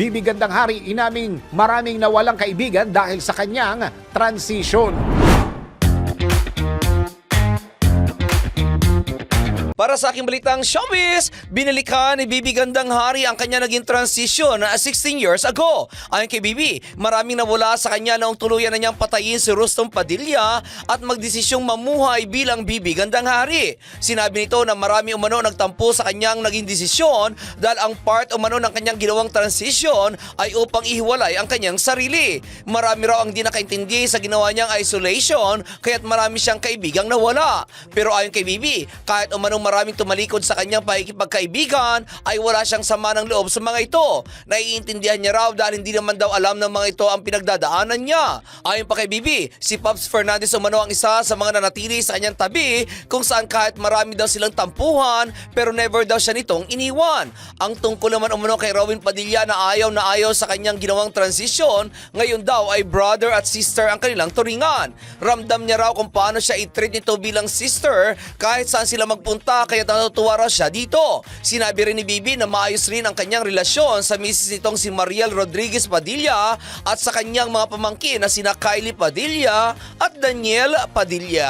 Bibi Gandang Hari inaming maraming nawalang kaibigan dahil sa kanyang transition. Para sa aking balitang showbiz, binalikan ni Bibi Gandang Hari ang kanya naging transition na 16 years ago. Ayon kay Bibi, maraming nawala sa kanya noong tuluyan na niyang patayin si Rustom Padilla at magdesisyong mamuhay bilang Bibi Gandang Hari. Sinabi nito na marami umano nagtampo sa kanyang naging desisyon dahil ang part umano ng kanyang ginawang transition ay upang ihiwalay ang kanyang sarili. Marami raw ang di nakaintindi sa ginawa niyang isolation kaya't marami siyang kaibigang nawala. Pero ayon kay Bibi, kahit umanong maraming tumalikod sa kanyang pakikipagkaibigan, ay wala siyang sama ng loob sa mga ito. Naiintindihan niya raw dahil hindi naman daw alam ng mga ito ang pinagdadaanan niya. Ayon pa kay Bibi, si Pops Fernandez umano ang isa sa mga nanatili sa kanyang tabi kung saan kahit marami daw silang tampuhan pero never daw siya nitong iniwan. Ang tungkol naman umano kay Robin Padilla na ayaw na ayaw sa kanyang ginawang transition, ngayon daw ay brother at sister ang kanilang turingan. Ramdam niya raw kung paano siya i-treat nito bilang sister kahit saan sila magpunta kaya natutuwa raw siya dito. Sinabi rin ni Bibi na maayos rin ang kanyang relasyon sa misis nitong si Mariel Rodriguez Padilla at sa kanyang mga pamangkin na sina Kylie Padilla at Daniel Padilla.